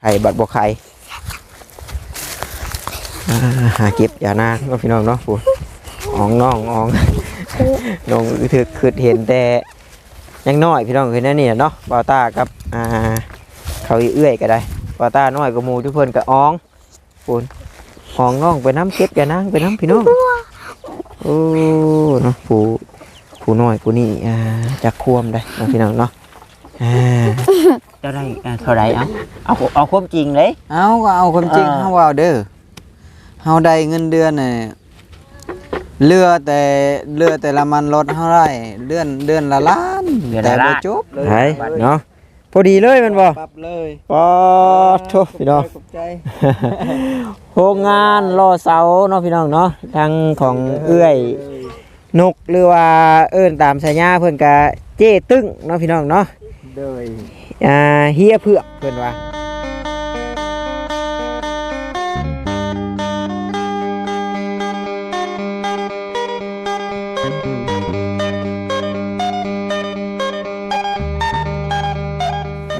ไข่บัดบ่ไข่หาเก็บอย่านางเนาะพี่น้องเนาะพูดอองน้องอองน้องถือคือเห็นแต่ยังน้อยพี่น้องเห็นนั่นนี่เนาะบาวตากับอ่าเขาเอื้อยก็ได้บาวตาน้อยก็หมูทุกเพิ่นก็อองพูนอองน้องไปน้ำเก็บอย่านางไปน้ำพี่น้องโอ้เนาะผู้ผู้น้อยผู้นี่อ่าจักควมได้เนาะพี่น้องเนาะอ่า จ้าได้อ่าเท่าไหรเอาเอาเอาความจริงเลย เอาก็เอาความจริงเออเฮาว่าเด้อเฮาได้เงินเดือนน่ะเรือแต่เรือแต่ละมันลดเท่าไหร่เดือนเดือนละล้านเดือนแต่ละบ่ล้าน จบเลยไหนเนาะพอดีเลยแมันบ่ปรับเลยปอโทพี่น้อง ขอบใจ โรงงานรอเสาเนาะพี่น้องเนาะทางของเอื้อยนกหรือว่าเอิ้นตามสายาเพิ่นกะเจ้ตึ้งเนาะพี่น้องเนาะเดย อ่าเฮียเผือกเพิ่นว่า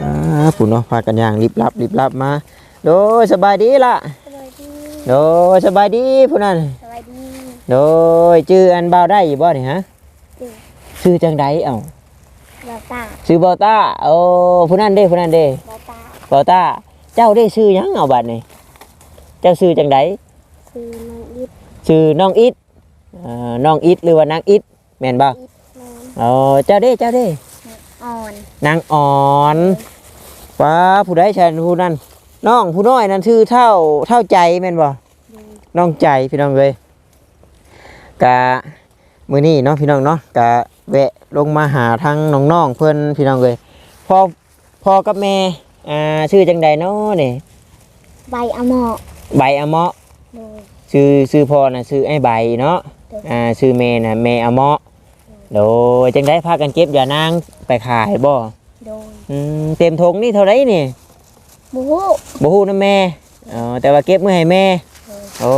อ่าผู้เนาะพากันย่างรีบรับรีบรับมาโดยสบายดีล่ะสวัสดีโดยสบายดีผู้นั้นสวัสดีโดยชื่ออันเบาได้อยู่บ่นี่ฮะชื่อชื่อจังไดเอ้า บาตาชื่อเบาต้าโอ้ผู้นั้นเด้ผู้นั้นเด้บาตาเบาต้าเจ้าได้ชื่อหยังเอาบัดนี่เจ้าชื่อจังไดคือน้องอิดชื่อน้องอิดเอ่อน้องอิดหรือว่านางอิดแม่นบ่อิดนอนอ๋อเจ้าเด้เจ้าเด้ อ่อนนางอ่อนว้าผู้ใดฉันผู้นั้นน้องผู้น้อยนั่นชื่อเท่าเท่าใจแม่นบ่ดูน้องใจพี่น้องเลยกะมือนี้เนาะพี่น้องเนาะกะ แวะลงมาหาทั้งน้องๆเพื่อนพี่น้องเลยพ่อพ่อกับแม่อ่าชื่อจังใดเนาะนี่ใบอะหมอใบอะเมาะดูชื่อชื่อพ่อน่ะชื่อไอ้ใบเนาะอ่าชื่อแม่น่ะแม่อะเมาะโดยจังได้พากันเก็บอย่านางไปขายบ่ดูอืมเต็มทงนี่เท่าไรนี่บูบ่ฮู้นะแม่อ๋อแต่ว่าเก็บมื้อให้แม่ โอ้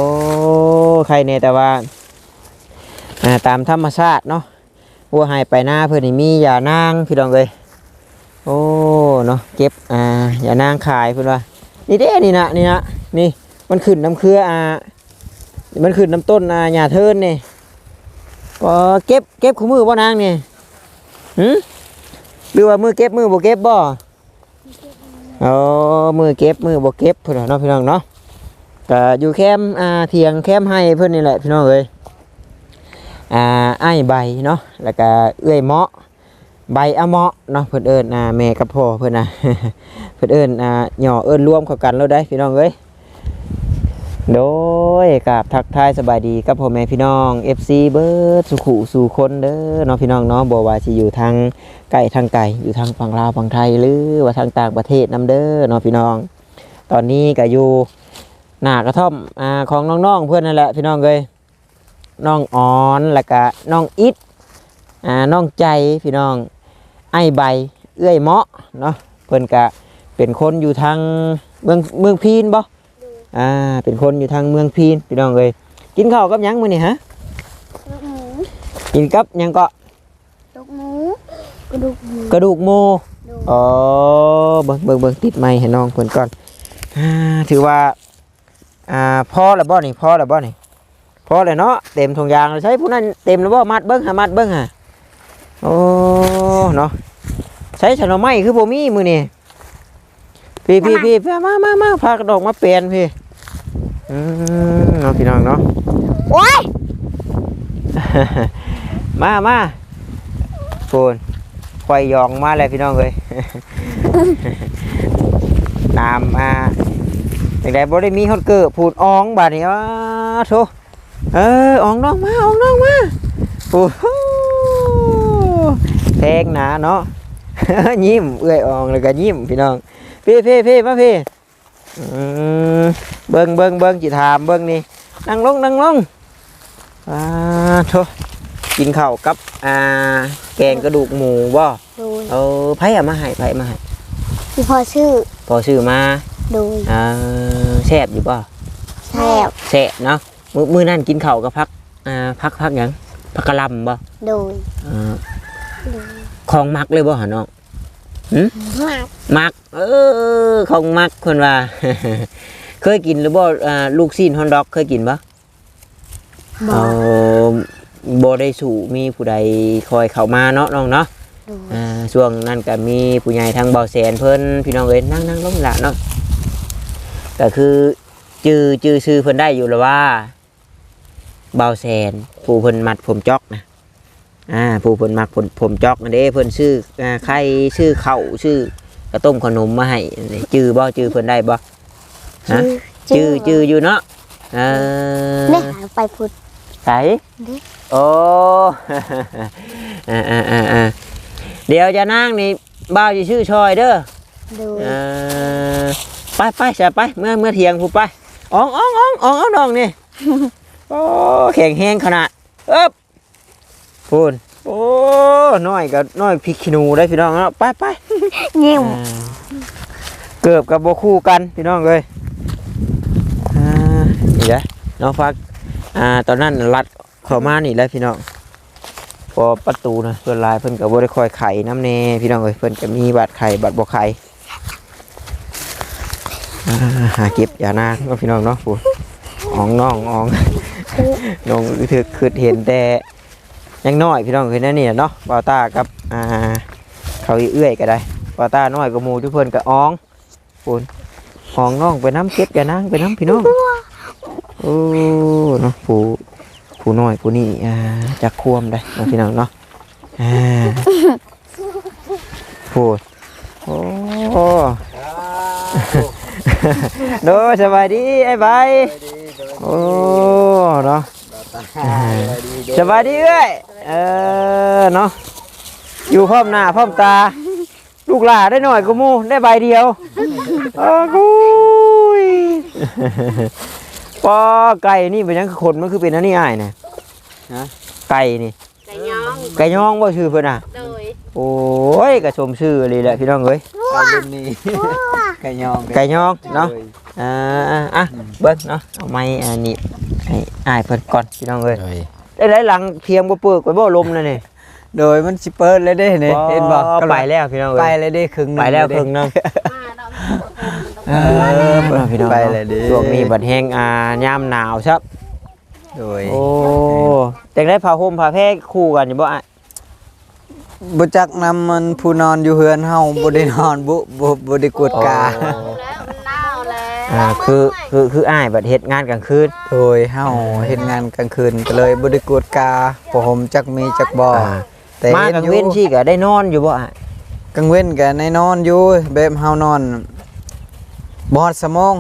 ใครเนี่ยแต่ว่าอ่าตามธรรมชาติเนาะ วัวหายไปหน้าเพื่อนนี่มียานางพี่น้องเลยโอ้เนาะเก็บอ่ายานางขายเพื่อนว่านี่เด้นี่นะนี่นะนี่มันขึ้นน้ำเครืออ่ามันขึ้นน้ำต้นอ่าหญ้าเทินนี่ก็เก็บเก็บคู่มือบ่นางนี่หืมหรือว่ามือเก็บมือบ่เก็บบ่โอ้มือเก็บมือบ่เก็บเพื่อนว่าเนาะพี่น้องเนาะก็อยู่แคมป์อ่าเทียงแคมป์ให้เพื่อนนี่แหละพี่น้องเอ้ย อ่าไอ้ายใบเนาะแล้วก็เอื้อยเมาะใบอะเมาะเนาะเพื่อนเอิญอ่าแม่กับพ่อเพื่อนนะเพื่อนเอิญอ่าหย่อเอิญรวมเข้ากันแล้วได้พี่น้องเอ้ยโดยกับทักทายสบายดีกับพ่อแม่พี่น้อง FC เบิร์ดสุขุสู่คนเด้อเนาะพี่น้องเนาะบ่ว่าสิอยู่ทางไกลทางไกลอยู่ทางฝั่งลาวฝั่งไทยหรือว่าทางต่างประเทศนํเด้อเนาะพี่น้อง ตอนนี้ก็อยู่หน้ากระท่อมอ่าของน้องๆเพื่อนนั่นแหละพี่น้องเลย น้องอ่อนแล้วก็น้องอิดอ่าน้องใจพี่น้องไอ้ใบเอื้อยเมาะเนาะเพื่อนก็เป็นคนอยู่ทางเมืองเมืองพีนบ่อ่าเป็นคนอยู่ทางเมืองพีนพี่น้องเลยกินข้าวกับหยังมื้อนี่ฮะลูกหมูกินกับหยังก็ลูกหมูกระดูกหมูกระดูกหมูดูอ๋อเบิ่งเบิ่งเบิ่งติดไม้ให้น้องเพิ่นก่อนอ่าถือว่าอ่าพอแล้วบ่นี่พอแล้วบ่นี่ พอแล้วเนาะเต็มถุงยางแล้วใช้ผู้นั้นเต็มแล้วบ่มัดเบิ่งหามัดเบิ่งหาโอ้เนาะใช้ฉนไม้คือบ่มีมื้อนี่พี่พี่พี่พี่มามามาพากระดอกมาเปลี่ยนพี่อืมเนาะพี่น้องเนาะโอ้ยมามาปูนควายยองมาเลยพี่น้องเลยน้ำอ่าอย่างใดบ่ได้มีฮอตเกอร์พูดอองบาดนี้ว้าโถ เอออองน้องมาอองน้องมาโอ้โหแพงหนาเนาะ ยิ้มเอื้อยอองแล้วก็ยิ้มพี่น้องพี่พี่พี่มาพี่อืมเบิ่งเบิ่งเบิ่งจิถามเบิ่งนี่นั่งลงนั่งลงอ่าโถกินข้าวกับอ่าแกงกระดูกหมูบ่ดูเออไผเอามาให้ไผเอามาให้ที่พ่อชื่อพอซื้อมาดูอ่าแซ่บอยู่บ่แซ่บแซ่บเนาะ มื้อมื้อนั้นกินข้าวกับพักอ่าพักพักหยังพักกะหล่ำบ่ดูอ่าดูของมักเลยบ่หาน้องมากมัก เออ ของมักคนว่า เคยกินหรือบ่อ่าลูกซีนฮอนดอก เคยกินปะบอเอาบ่ได้สู่มีผู้ใดคอยเข้ามาเนาะน้องเนาะดูอ่าช่วงนั้นก็มีผู้ใหญ่ทางเบาแสนเพิ่นพี่น้องเอ้ยนั่งนั่งลงละเนาะก็คือจื้อจื้อชื่อเพิ่นได้อยู่แล้วว่า เบาแสนผู้เพิ่นมัดผมจอกนะอ่าผู้เพิ่นมัดผมผมจอกนั่นเด้เพิ่นชื่ออ่าไข่ชื่อข้าวชื่อกระต้มขนมมาให้นี่จื้อบ่จื้อเพิ่นได้บ่ฮะจื้อจื้ออยู่เนาะเออเนี่ยหาไปพุดใส่เด้โอ้อ่าอ่าอ่าอ่าเดี๋ยวจะนั่งนี่บ้าวจะชื่อชอยเด้อดูเออไปไปจะไปเมื่อเมื่อเที่ยงพูดไปอ๋องอ๋องอ๋องอ๋องเอาน้องนี่ โอ้แข็งแห้งขนาดเอ๊บพูนโอ้น้อยกับน้อยพริกขี้หนูได้พี่น้องเนาะไปไปยิ้มอ่าเกือบกับโบคู่กันพี่น้องเลยอ่านี่แหละน้องฟักอ่าตอนนั้นรัดเข้ามานี่แหล้วพี่น้องพอประตูนะส่วนหลายเพิ่นกับบ่ได้คอยไข่น้ำเนพี่น้องเลยเพิ่นก็มีบัตรไข่บัตรบ่ไข่อ่าหาเก็บอย่านาเนาะพี่น้องเนาะผู้อ๋องน้องอ๋อง น้องถือคือเห็นแต่ยังน้อยพี่น้องคือนั่นนี่เนาะบาวต้ากับอ่าเขาอีเอื้อยก็ได้ปลาตาน้อยก็หมูทุกเพิ่นก็อ้องปูนห้องน้องไปน้ำเก็บอย่านั่งไปน้ำพี่น้องโอ้เนาะผู้ผู้น้อยผู้นี่อ่าจักควมได้เนาะพี่น้องเนาะอ่าพูดโอ้โดสบายดีไอ้ใบ โอ้เนาะสบายดีเอ้ยเออเนาะอยู่พร้อมหน้าพร้อมตา ลูกหลาได้หน่อยกูมูได้ใบเดียวเออกุยปอไก่นี่เป็นหยังคือคนมันคือเป็นอันนี้อ้ายนะฮะไก่นี่ ไก่ย่องไก่ย่องบ่ชื่อเพิ่นน่ะโดยโอ้ยกระชมชื่อเลยแหละพี่น้องเอ้ยไก่รุ่นนี้ไก่ยองไก่ย่องเนาะโดย อ่าอะอะเบิ้งเนาะเอาไม้อันนี้ให้อ้ายเพิ่นก่อนพี่น้องเอ้ยโดยได้หลายหลังเพียงบ่เปิกไว้บ่ลมนั่นนี่โดยมันสิเปิดเลยเด้นี่เห็นบ่ไปแล้วพี่น้องไปเอ้ยเลยเด้ครึ่งหนึงไปแล้วครึ่งหนึงมาดอกเออพี่น้องไปเลยเด้ช่วงนี้บัดแห้งอ่ายามหนาวครับโดยโอ้แต่งได้ผ้าห่มผ้าแพรคู่กันอยู่บ่อะบ่จักนำมันผู้นอนอยู่เฮือนเฮาบ่ได้นอนบุบ่บ่ได้กวดกาแล้วมันเน่าแล้ว อ่าคือคือคืออ้ายบัดเฮ็ดงานกลางคืนโดยเฮาเฮ็ดงานกลางคืนก็เลยบ่ได้กวดกาเพราะผมจักมีจักบ่อ่าแต่มากลางเว้นห็ที่ก็ได้นอนอยู่บ่อะกลางเว้นก็ในนอนอยู่แบบเฮานอนบ่ฮอดชั่วโมง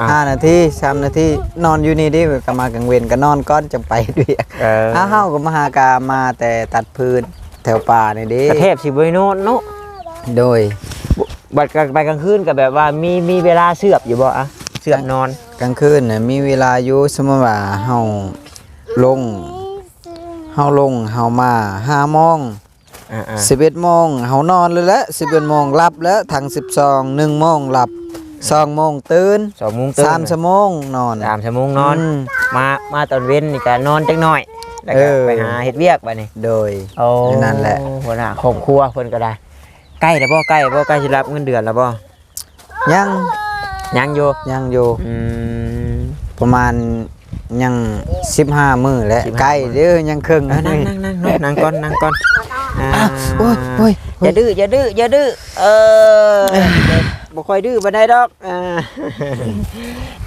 อ่าห้านาทีสามนาทีนอนอยู่นี่ดิก็มากลางเว้นก็นอนก่อนจังไปด้วยเอออ้าเฮาก็มาหากามาแต่ตัดพื้นแถวป่านี่เดิกระเทพสิบ่ได้นอนเนาะโดย บัดกลางไปกลางคืนก็แบบว่ามีมีเวลาเสือบอยู่บ่อะเสือบนอนกลางคืนน่ะมีเวลาอยู่สมมติว่าเฮาลงเฮาลงเฮามา5โมงอ่า11โมงเฮานอนเลยละ11โมงหลับแล้วทั้ง12 1โมงหลับ2โมงตื่นๆ2โมงตื่น3ชั่วโมงนอน สามชั่วโมงนอน ม มามาตอนเว้นนี่ก็นอนจักหน่อยแล้วก็เออ ไปหาเฮ็ดเวียกบัดนี้โดย โอ้นั่นแหละ หัวหน้าครอบครัวเพิ่นก็ได้ ใกล้แล้วบ่ใกล้บ่ใกล้สิรับเงินเดือนแล้วบ่ยังยังอยู่ยังอยู่อืมประมาณยัง15มื้อและ15ใกล้เด้อยังครึ่งเออนั่งนั่งนั่งนั่งนั่งก่อนนั่งก่อนอ่าโอ้ยโอ้ยอย่าดื้ออย่าดื้ออย่าดื้อเออบ่ค่อยดื้อบ่ได้ดอกอ่า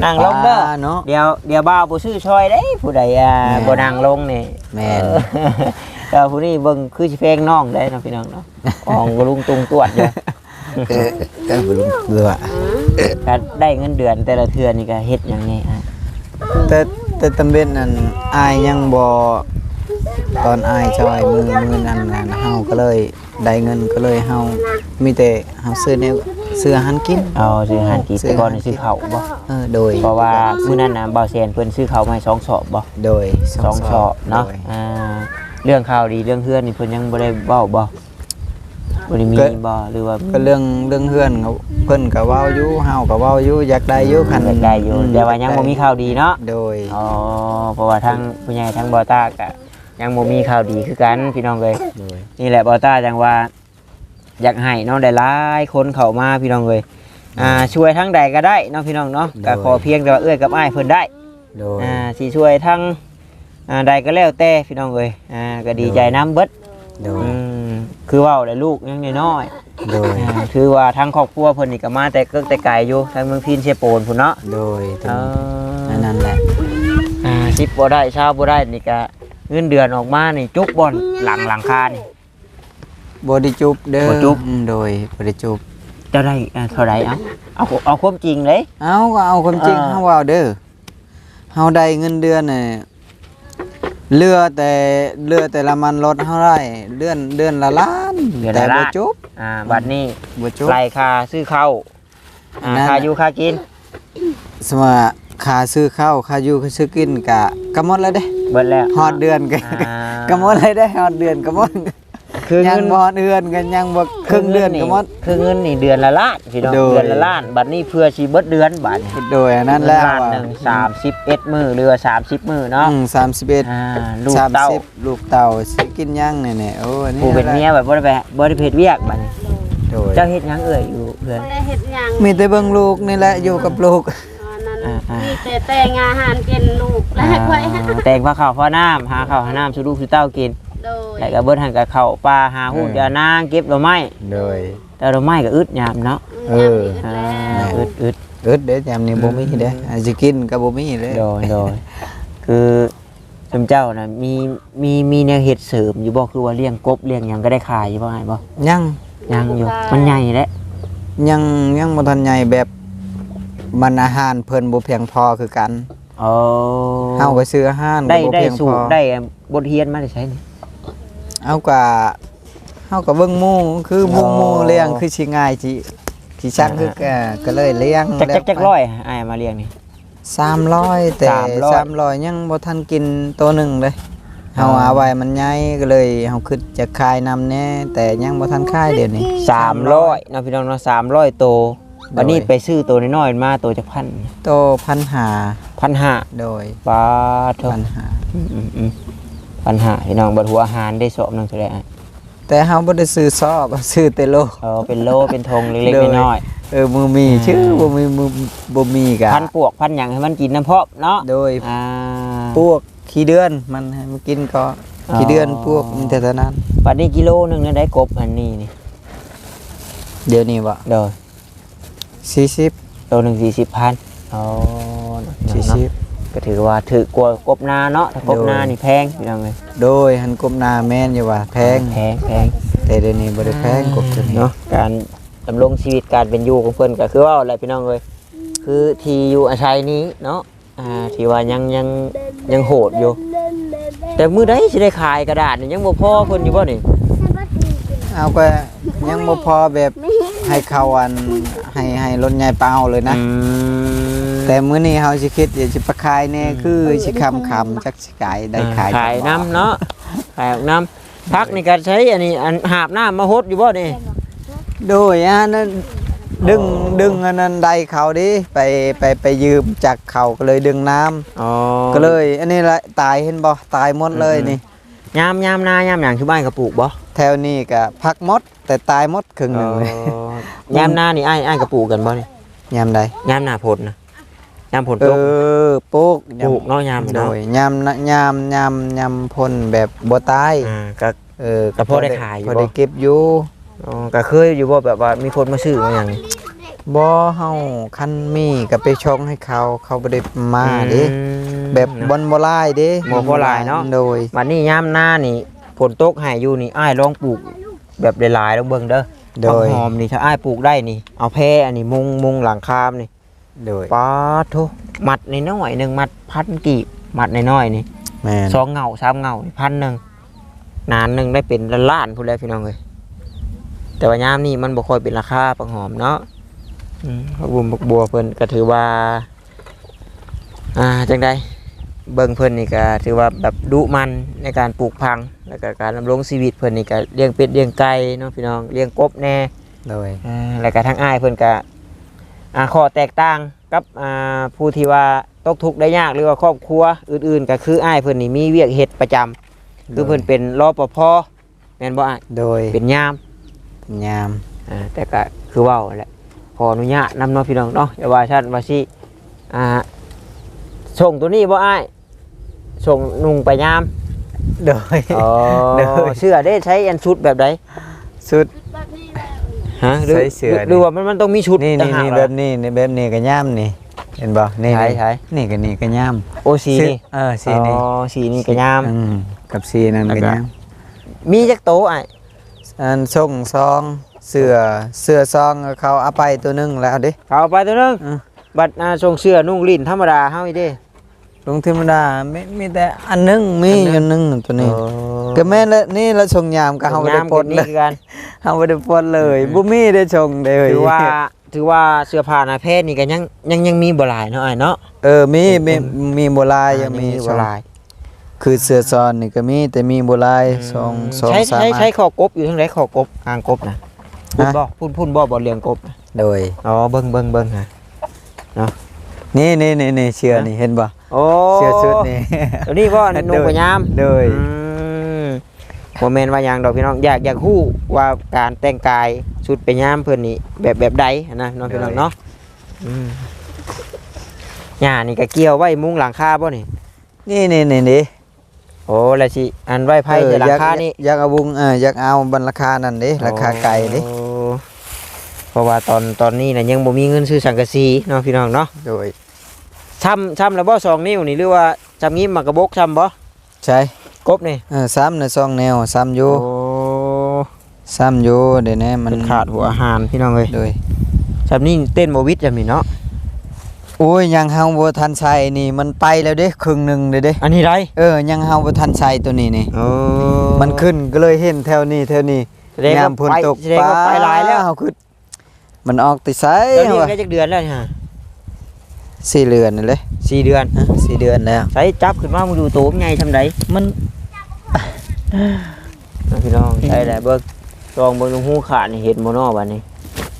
นั่งลงเด้อเนาะเดี๋ยวเดี๋ยวบ่าวบ่ซื้อช่อยเด้ผู้ใดอ่าแม่นบ่นั่งลงนี่แม่นเออ แต่ผู้นี้เบิ่งคือสิเพลงน้องได้เนาะพี่น้องเนาะของลุงตุงตรวจอยู่เออก็บ่รู้เรือก็ได้เงินเดือนแต่ละเทื่อนี่ก็เฮ็ดหยังไงอะแต่แต่ตำเบ็ดนั่นอายยังบ่ตอนอายจอยมือมือนั้นน่ะเฮาก็เลยได้เงินก็เลยเฮามีแต่เฮาซื้อแนวซื้ออาหารกิน เอาซื้ออาหารกินซื้อแต่ก่อนอาหารกินซื้อข้าวบ่เออโดยเพราะว่ามื้อนั้นน่ะบ่าวแซนเพิ่นซื้อข้าวมาให้สองสอบบ่โดยสองสอบเนาะโดยอ่า เรื่องข่าวดีเรื่องเพื่อนนี่เพิ่นยังบ่ได้เว้าบ่บ่ได้มีบ่หรือว่าก็เรื่องเรื่องเฮือนเขาเพิ่นก็เว้าอยู่เฮาก็เว้าอยู่อยากได้อยู่คันอยากได้อยู่แต่ว่ายังบ่มีข่าวดีเนาะโดยอ๋อเพราะว่าทางผู้ใหญ่ทางบอต้าก็ยังบ่มีข่าวดีคือกันพี่น้องเลยโดยนี่แหละบอต้าจังว่าอยากให้เนาะได้หลายคนเข้ามาพี่น้องเอ้ยอ่าช่วยทั้งใดก็ได้เนาะพี่น้องเนาะก็ขอเพียงแต่ว่าเอื้อยกับอ้ายเพิ่นได้โดยอ่าสิช่วยทั้ง อ่าใดก็แล้วแต่พี่น้องเอ้ยอ่าก็ดีใจน้ำเบิดโดยอืมคือเว้าได้ลูกยังน้อยโดยๆอ่าคือว่าทั้งครอบครัวเพิ่นนี่ก็มาแต่เกิกแต่ไกลอยู่ทางเมืองพินเชยโปนพุ่นเนาะโดยเอออันนั้นแหละอ่าสิบบ่ได้เช้าบ่ได้นี่ก็เงินเดือนออกมานี่จุกบ่อนหลังหลังคานี่ บไดิจุบเด้อบ่จุบ อืมโดยบไดิจุบจะได้อ่าเท่าไหร่เอาเอาเอาความจริงเลย เอาก็เอาความจริงอ่า เฮาเอาเด้อเฮาได้เงินเดือนน่ะ เรือแต่เรือแต่ละมันลดเฮาได้เดือนเดือนละล้านแต่บ่จุบอ่าบัดนี้บ่จุบไล่ค่าซื้อข้าวอ่านั่นค่าอยู่ค่ากิน สมมุติว่าค่าซื้อข้าวค่าอยู่ค่าซื้อกินก็ก็หมดแล้วเด้เบิดแล้วฮอดเดือนก็อ่าก็หมดเลยได้ฮอดเดือนก็หมด คือยัเงิงน บ่ฮอดเดือนกันยังบ่ครึ่งเดือนก็หมด คือเงินนี่เดือนละล้านพี่น้องโดย เดือนละล้านบัดนี้เพื่อชีเบิดเดือนบัดนี้โดยอันนั้นแล้วล้านหนึ่งสามสิบเอ็ดมือเรือสามสิบมือเนาะอืม31อ่าลูกเต้า30ลูกเต่าสิกินยังเนี่ยเนี่ยโอ้อันนี้ผู้เป็นเมียแบบบ่ได้ไปบ่ได้เพศเวียกบัดนี้โดยเจ้าเฮ็ดหยังเอ่ยอยู่เพื่อนไม่ได้เห็ดหยังมีแต่เบิ่งลูกนี่แหละอยู่กับลูก ตอนนั้นอ่าอ่ามีแต่แต่งอาหารกินลูกและให้ไว้อ่าแต่งผ้าขาวผ้าน้ำหาข้าวหาน้ำสู่ลูกสู่เต้ากิน โดยแล้วก็เบิดหันกับข้าวปลาหาหูดยานางเก็บดอกไม้โดย แต่ดอกไม้ก็อึดยามเนาะเอออ่าแม่อึดอึดเอิดเด้ยามนี้บ่มีเด้อาจสิกินก็บ่มีเลยโดยโดยคือสมเจ้านะมีมีมีแนวเห็ดเสริมอยู่บ่คือว่าเลี้ยงกบเลี้ยงหยังก็ได้ขายอยู่บ่ไงบ่ยังยังอยู่มันใหญ่แล้วยังยังบ่ทันใหญ่แบบมันอาหารเพิ่นบ่เพียงพอคือกัน โอ้เฮาก็ซื้ออาหารก็ได้บ่ได้เพียงสูพตอรได้บทเรียนมาได้ใช้นี่ เอาก็เฮาก็เบิ่งหมู่คือหมู่อ๋อหมู่เลี้ยงคือสิง่ายสิสิชักคือก็ก็เลยเลี้ยงจักจักจักร้อยอ้ายมาเลี้ยงนี่300แต่300 300ยังบ่ทันกินตัวหนึงเลยเฮาอ๋อเอาไว้มันใหญ่ก็เลยเฮาคิดจะขายนำแน่แต่ยังบ่ทันขายเดี๋ยวนี้ สามร้อยเนาะพี่น้องเนาะสามร้อยโตวบัดนี้ไปซื้อตัวน้อยๆมาตัวจะพันโตพันหาพันห้าโดยบาทเถพัอะนหาอืม อืมอืมพันห้าพี่น้องบัดหัวอาหารได้สอบหนึงเท่าไหร่อะแต่เฮาบ่ได้ซื้อซอบซื้อแต่โล เออเป็นโลเป็นธงเล็กโดยๆน้อยเออมือมีอ่าชื่อบ่มีมือบ่มีกะๆพันปวกพันหยังให้มันกินน้ำเพาะเนาะโดยอ่า พวกขี้เดือนมันให้มันกินก็อ๋อ ขี้เดือนพวกมีแต่เท่านั้นบัดนี้กิโลหนึงเนี่ยได้กบอันนี้นี่เดี๋ยวนี้บ่เด้อ40 โลหนึ่งสี่สิบพันอ๋อเนาะ 40 ก็ถือว่าถือกว่ากบนาเนาะถ้ากบนาโดยนี่แพงพี่น้องเลยโดยหันกบหนาแม่นอยู่ว่าแพงแพงแพงแต่เดี๋ยวนี้บ่ได้แพงกบตัวนี้เนาะการดำรงชีวิตการเป็นอยู่ของเพิ่นก็คือว่าอะไรพี่น้องเลยคือที่อยู่อาศัยนี้เนาะอ่าที่ว่ายังยังยังโหดอยู่ แต่มื้อใดสิได้ขายกระดาษนี่ยังบ่พอเพิ่นอยู่บ่นี่เอาก็ยังบ่พอแบบให้เขาอันให้ให้รถใหญ่เปล่าเลยนะอืม แต่มื้อนี้เฮาสิคิดอยากสิไปขายแน่คือสิคำคำๆจักสิขายได้ขายขายน้ำเนาะขายน้ำพักนี่ก็ใช้อันนี้อันหาบน้ำมาหดอยู่บ่นี่โดยอันนั้นดึงอ๋อดึงอันนั้นได้เขาดิไปไปไปยืมจากเขาก็เลยดึงน้ำอ๋อก็เลย อันนี้ละตายเห็นบ่ตายหมดเลยอืมนี่ยามยามนายามหยังคือบ้านกระปลูกบ่แถวนี้ก็พักหมด แต่ตายหมดครึ่งหนึงเลยยามหน้านี่อ้ายอ้ายกระปลูกกันบ่นี่ยามใดยามหน้าฝนนะ ยามฝนเอตกอปลูกปลูกเนาะยามโดเนาะยยามนะยามยามยามพ่นแบบบ่ตายอ่าก็ เออก็พอได้ขายอยู่พอบ่ ได้เก็บอยู่อ๋อก็เคยอยู่บ่แบบว่ามีคนมาซื้อมาหยังนี่บ่เฮาคันมีก็ไปชงให้เขาเขาบ่ได้มาเด้อืม แบบบอนบ่ลายเด้บ่บ่หลายเนาะ โดย วันนี้ยามหน้านี่ฝนตกให้อยู่นี่อ้ายลองปลูกแบบหลายๆลองเบิ่งเด้อโดย ผักหอมนี่ถ้าอ้ายปลูกได้นี่ เอาแพรอันนี้มุงมุงหลังคามนี่ โดยป๊าดโทมัดน้อยๆหนึงมัดพันกีบมัดน้อยๆนี่แม่นสองเงาสามเงาพันหนึ่งนานหนึ่งได้เป็นล้านๆพูดแล้วพี่น้องเลยแต่ว่ายามนี่มันบ่ค่อยเป็นราคาปักหอมเนาะอืมผักบุ้มผักบัวเพิ่นก็ถือว่า อ่าจังใดเบิ่งเพิ่นนี่ก็ถือว่าแบบดุมันในการปลูกพัง แล้วก็การดำรงชีวิตเพิ่นนี่ก็เลี้ยงเป็ดเลี้ยงไก่เนาะพี่น้องเลี้ยงกบแน่โดยอ่าแล้วก็ทั้งอ้ายเพิ่นก็ อ่าข้อแตกต่างกับอ่าผู้ที่ว่าตกทุกข์ได้ยากหรือว่าครอบครัวอื่นๆ ก็คืออ้ายเพิ่นนี่มีเวียกเฮ็ดประจำคือเพิ่นเป็นรปภแม่นบ่อ้ายโดยเป็นยามยามอ่าแต่ก็คือเว้าแหละขออนุญาตนำเนาะพี่น้องเนาะอย่าว่าฉันว่าสิอ่าส่งตัวนี้บ่อ้ายส่งนุ่งไปยามโดย อ๋อเด้อ เสื้อได้ใช้อันชุดแบบใดสุดแบบนี้แหละ ฮะหรือใส่เสื้อหรือว่ามันมันต้องมีชุดนี่ต่านี่งหากนี่เหรอแบบนี้นี่แบบนี้ก็ย่ามนี่ เห็นบ่นี่ใช่นี่ใช่นี่ก็นี่ก็ย่ามโอสีนี่เออสีนี่อ๋อสีนี่ก็ยาม อืมกับสีนั่นแล้วก็ ก็ย่ามมีจักโตะอ้ายอันส่งซองเสื้อเสื้อซองเขาเอาไปตัวหนึงแล้วเด้เอาไปตัวหนึงอืม บัดอ่าส่งเสื้อนุ่งลิ้นธรรมดาเฮาอีเด้ ลงธรรมดาไม่มีแต่อันหนึงมีอันหนึ่งอันหนึงตัวนี้อ๋อก็แม่นแล้วนี่เราส่งยามก็เฮาบ่ได้ยามปลดก็มีเลยคือกันเฮาบ่ได้ปลดเลยอืมบ่มีได้ส่งเลยถือว่าถือว่าเสื้อผ้าหนาเพศนี่ก็ยังยังยังมีบ่หลายเนาะอ้ายเนาะเออมีมีมีโบราณยังมีบ่สองหลายคือเสื้อซอนนี่ก็มีแต่มีโบราณสองสองใช้สามใช้อันใช้คอกบอยู่ทางไหนคอกบอ่างกบนะพุ่นฮะบ่พุ่นพุ่นบ่บ่เลี้ยงกบน่ะโดยอ๋อเบิ่งเบิ่งเบิ่งฮะนี่นี่นี่นี่เชือนี่เห็นบ่ โอ้เชือชุดนี่ตัวนี้บ่นุ่งกระยามโดยอืมบ่แม่นว่าหยังดอกพี่น้องอยากอยากฮู้ว่าการแต่งกายชุดไปยามเพิ่นนี่แบบแบบใดนะน้องพี่น้องเนาะอืมหญ้านี่ก็เกี่ยวไว้มุงหลังคาบ่นี่นี่นี่นี่นี่โอ้แล้วสิอันไว้ไผในหลังคานี่อยากเอาบุงเอออยากเอาบรรราคานั่นเด้ราคาไก่เด้โอ้เพราะว่าตอนตอนนี้นะยังบ่มีเงินซื้อสังกะสีเนาะพี่น้องเนาะโดย ช้ำช้ำแล้วบ่สองนิ้วนี่หรือว่าจำงี้มากระบกช้ำบ่ใช่กบนี่เออซ้ำในซองแนวซ้ำอยู่โอ้ซ้ำอยู่เดี๋ยวนี้มันมันขาดหัวอาหารพี่น้องเอ้ยโดยช้ำนี่เต้นบ่วิทย์จำนี่เนาะโอ้ยยังเฮาบ่ทันใส่นี่มันไปแล้วเด้ครึ่งหนึงเด้เด้อันนี้ไรเออยังเฮาบ่ทันใส่ตัวนี้นี่โอ้มันขึ้นก็เลยเห็นแถวนี้แถวนี้แสดงยาว่ามฝนไปตกแสดงว่าไปหลายแล้วเฮาคือมันออกติไสแล้วนี่วะได้จักเดือนแล้วนี่ฮะ สี่เดือนนี่เลยสี่เดือนฮะสี่เดือนแล้วใส่จับขึ้นมามึงดูโตมันใหญ่ทำไดมันเอาพี่น้องใช่แหละเบิ่งลองเบิ่งดูหูขาดนี่เห็นบ่เนาะบัดนี้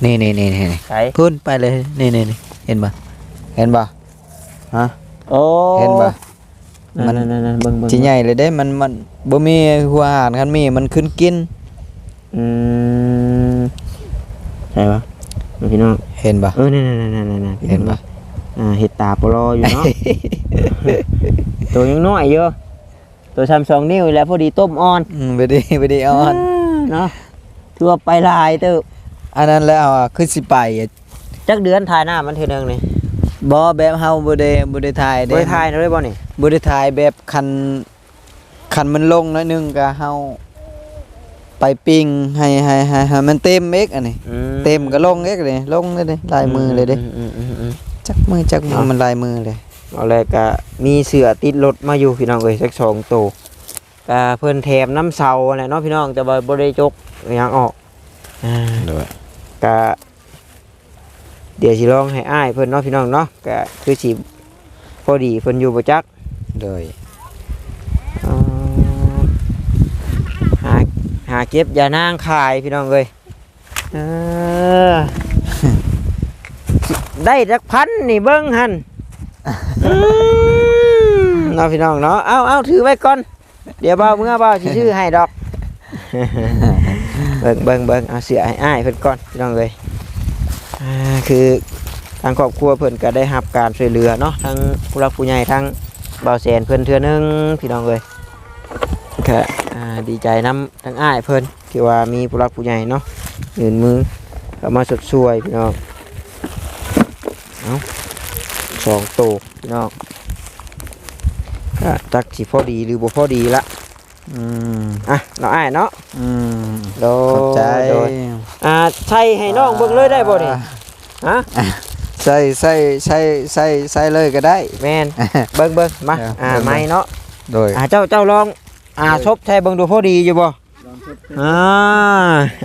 นี่นี่นี่นี่ใส่พุ่นไปเลยนี่นี่นี่เห็นบ่เห็นบ่ฮะโอ้เห็นบ่มัมันนนั่นๆๆเบิ่งเบิ่งสิใหญ่เลยเด้มันมันบ่มีหัวอาหารคันมีมันขึ้นกินอืมใช่ปะพี่น้องเห็นบ่เออนั่นนั่นนั่นนั่นนั่นเห็นปะ อ่าเห็ดตาปลออยู่เนาะ ตัวยังน้อยเยอะตัวทำสองนิ้วแล้วพอดีต้มอ่อนอืมบ่ได้บ่ได้อ่อนเนาะทั่วไปลายเตออันนั้นแล้วอะคือสิไปอะจักเดือนถ่ายหน้ามันเท่านึงนี่บ่แบบเฮาบ่ได้บ่ได้ถ่ายเด้บ่ได้ถ่ายนะเลยบ่นี่บ่ได้ถ่ายแบบคันคันมันลงหน้อยหนึงก็เฮาไปปิ้งให้ให้ให้ให้มันเต็มเอกอันนี้อืเต็มก็ลงเอกเลยลงเลยเด้ลายมือเลยเด้ มอืมอืมอืมจักมือจักมือเนาะมันลายมือเลยเอาเลยก็มีเสือติดรถมาอยู่พี่น้องเอ้ยสักสองตัวก็เพิ่นแถมน้ำเสาแหละเนาะพี่น้องแต่ว่าบ่ได้จกอหยังออกอ่าด้วยก็เดี๋ยวสิลองให้อ้ายเพิ่นเนาะพี่น้องเนาะก็คือสิพอดีเพิ่นอยู่ประจักษ์โดยเอ่อหาหาเก็บยานางขายพี่น้องเลยเออ ได้จักพันนี่เบิ้งหันอืมเนาะพี่น้องเนาะเอาเอาถือไว้ก่อน เดี๋ยวเบาเมื่อเบาสิชื่อให้ดอก เบิ่งเบิ่งเบิ่งเอาเสียให้อ้ายเพิ่นก่อนพี่น้องเลยอ่าคือทางครอบครัวเพิ่นก็ได้รับการช่วยเหลือเนาะทั้งผู้รักผู้ใหญ่ทั้งเบาแสนเพิ่นเทื่อนึงพี่น้องเลยก็อ่าดีใจน้ำทั้งอ้ายเพิ่นที่ว่ามีผู้รักผู้ใหญ่เนาะยืนมือเข้ามาสดช่วยพี่น้อง เอาสองโตวพี่น้องก็จักสิพอดีหรือบ่พอดีละอืมอะเนาะอ้ายเนาะอืมโดขอบใจโดยอ่าใช่ให้น้องเบิ่งเลยได้บ่นี่ฮะใส่ใส่ใส่ใส่ใส่เลยก็ได้ แม่นเบิ่งเบิ่งมาเอออ่าเบิ่งไม่เนาะโดยอ่าเจ้าเจ้าลองอ่าชบใช่เบิ่งดูพอดีอยู่บ่อ่า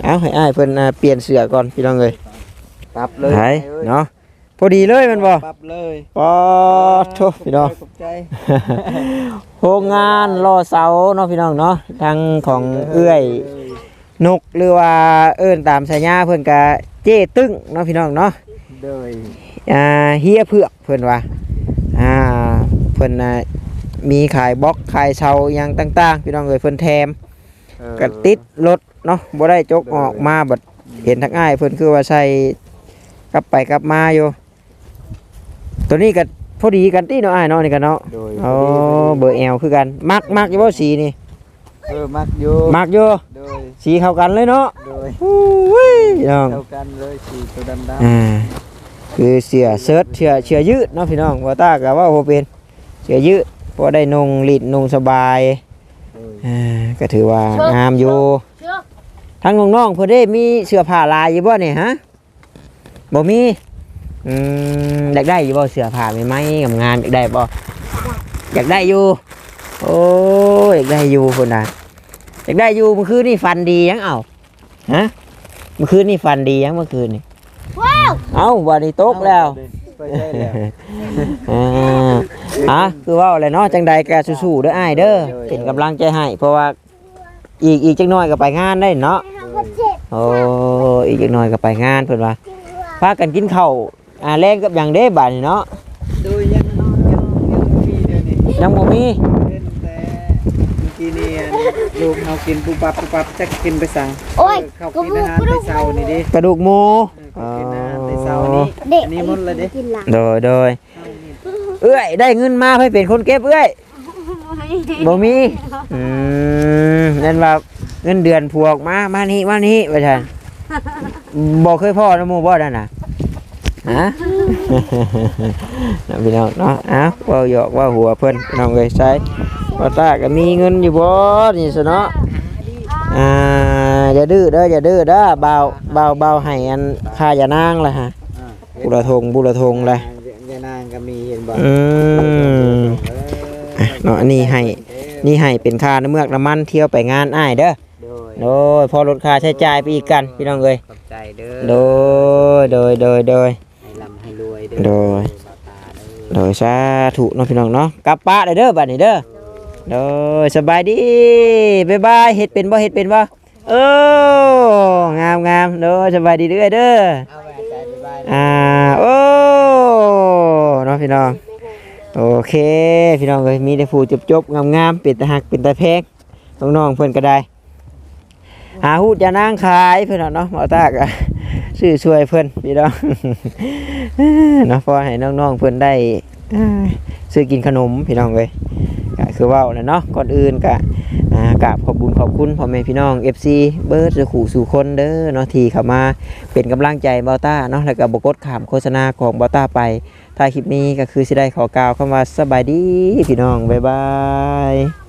เอาให้อ้ายเพิ่นอ่าเปลี่ยนเสื้อก่อนพี่น้องเอ้ยปรับเลยไหนเนาะ พอดีเลยแมันบ่ปรับเลยปอดโทพี่น้องขอบใจ โรงงานรอเสาเนาะพี่น้องเนาะทางของเอื้อยนุกหรือว่าเอิ้นตามฉายาเพิ่นก็เจ้ตึ้งเนาะพี่น้องเนาะ โดย อ่าเฮียเผือกเพิ่นว่าอ่าเพิ่นน่ะมีขายบล็อกขายเชาอหยังต่าง ๆ พี่น้องเอ้ยเพิ่นแถมเออก็ติดรถเนาะบ่ได้จกออกมาบัดห็นทักอ้ายเพิ่นคือว่าใส่กลับไปกลับมาอยู่ ตัวนี้ก็พอดีกันติเนาะอ้ายเนาะนี่กันเนาะโดยโอ้เบอร์แอลคือกันมักมักอยู่บ่สีนี่เออมักอยู่มักอยู่โดยสีเข้ากันเลยเนาะโดยอุ้ยน้องเท่ากันเลยสีตัวดำๆอ่าคือเสียเซิร์ชเชื่อเชื่อยืดเนาะพี่น้องว่าตาก็ว่าบ่เป็นเชื่อยืดพอได้นงลิดนงสบายโดยอ่าก็ถือว่างามอยู่เชือกทั้งน้องๆเพิ่นได้มีเสื้อผ้าลายอยู่บ่เนี่ยฮะบ่มี อืมอยากได้อยู่บ่เสื้อผ้าใหม่ๆงามๆอยากได้บ่อยากได้อยู่ โอ้ยอยากได้อยู่พุ่นน่ะอยากได้อยู่เมื่อคืนนี่ฟันดียังเอ้าฮะเมื่อคืนนี่ฟันดียังเมื่อคืนนี่ว้าวเอ้าวันนี้ตกแล้วไปใช่แล้วอ่าอะคือว่าอะไรเนาะจังใดก็สู้ๆเด้ออ้ายเด้อเป็นกำลังใจให้เพราะว่าอีกอีกจักหน่อยก็ไปงานได้เนาะเขาเจ็บโอ้อีกจักหน่อยก็ไปงานเพิ่นว่าพากันกินข้าว อ่าแรงกับหยังเด้บาดนี้เนาะโดยยังยังยังมีเดี๋ยวนี้ยังบ่มีเป็นแต่เมื่อกี้นี่อันลูกเฮากินปุ๊บปั๊บปุ๊บปั๊บจะกินไปสั่งโอ้ยเขากินอาหารไปเช้านี่ดิกระดูกหมูเขากินอาหารไปเช้านี่เด็กอันนี้หมดเลยดิกินหลังโดยโดยเอ้ยได้เงินมาให้เป็นคนเก็บเอ้ยบ่มีอืมนั่นว่าเงินเดือนพวกมามานี่มานี่ว่าซั่นบ่เคยพ่อนะหมู่บ่นั่นน่ะ ฮะนะพี่น้องเนาะเอ้าเว้าหยอกเว่าหัวเพิ่นพี่น้องเอ้ยใช้ว่าตาก็มีเงินอยู่บ่นี่ซะเนาะอ่าอย่าดื้อเด้ออย่าดื้อเด้อเบาเบาเบาให้อันค่าอย่านางล่ะฮะอ่าบุระทงบุระทงเลยยานางก็มีเห็นบ่อืมอะเนาะอันนี้ให้นี่ให้เป็นค่าน้ำเมือกน้ำมันเที่ยวไปงานอ้ายเด้อโดยโดยพอลดค่าใช้จ่ายไปอีกกันพี่น้องเอ้ยขอบใจเด้อโดยโดยโดยโดยให้ร่ำให้ร วยเด้อโดย บ่าวตาเด้อ โดยสาธุเนาะพี่น้องเนาะกลับป้าได้เด้อบัดนี้เด้อโดยสบายดีบ๊ายบายเฮ็ดเป็นบ่เฮ็ดเป็นบ่เอองามงามโดยสบายดีเด้อเด้อเอาไว้ใจบ๊ายบาย อ่าโอ้เนาะพี่น้องโอเคพี่น้องเอ้ยมีแต่ผู้จบๆงามๆเป็นตาหักเป็นตาแพงน้องๆเพิ่นก็ได้หาหูดจะนั่งขายเพิ่นน่ะเนาะหมอตากอะ ซื้อช่วยเพิ่อนพี่น้องเนาะพอให้น้องๆเพิ่อนได้ซื้อกินขนมพี่น้องเลยก็คือเว่าแหล้วเนาะก่อนอื่นก็กราบขอบบุญขอบคุณพ่อแม่พี่น้อง FC เบิร์ดสู่ขู่สู่คนเด้อเนาะที่เข้ามาเป็นกำลังใจบาต้าเนาะแล้วก็บกดขามโฆษณาของบาต้าไปถ้าคลิปนี้ก็คือสิได้ขอกล่าวคำว่าสบายดีพี่น้องบ๊ายบาย